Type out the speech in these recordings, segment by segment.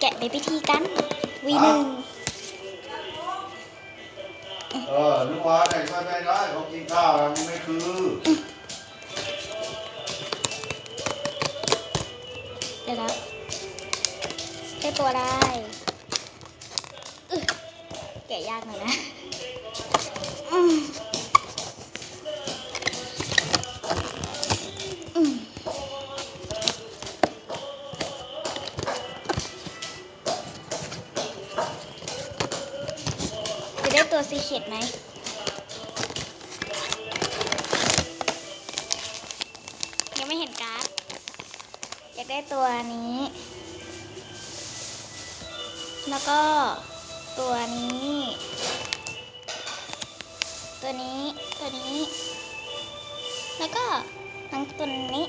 แกะในพิธีกันวีหนึ่งเออนึกว่าไหนช่วยไม่ได้เขากินข้าวแล้วมันไม่คือ เดี๋ยวนะได้ตัวได้อึ๊ะแกะยากหน่อยนะ จะได้ตัวซีเค็ดไหมยังไม่เห็นการ์ดอยากได้ตัวนี้ แล้วก็ตัวนี้ ตัวนี้ ตัวนี้ แล้วก็ทั้งตัวนี้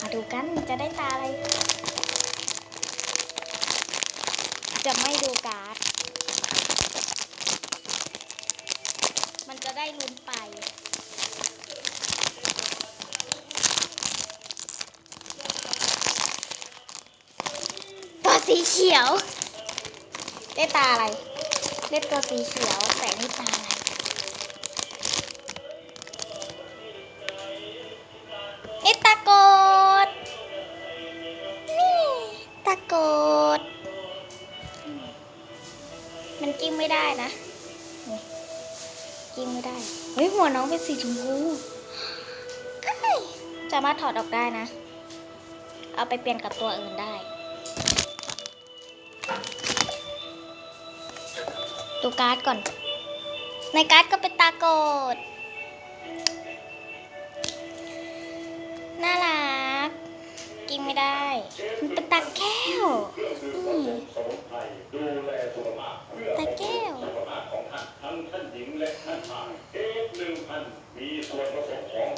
มาดูกันจะได้ตาอะไร จะไม่ดูการ์ด มันจะ ได้ลุ้นไป ตัวสีเขียว ได้ตาอะไร ได้ตัวสีเขียวแต่นี่ตาอะไรนี่ตากด นี่ตากดมมันกิ้งไม่ได้นะ จิ้มไม่ได้ เฮ้ยหัวน้องเป็นสีชมพูสามารถถอดออกได้นะ เอาไปเปลี่ยนกับตัวอื่นได้ ดูการ์ดก่อน ในการ์ดก็เป็นตาโกดน่ารัก กินไม่ได้ มันเป็นตาแก้ว ตา mais para frente, né?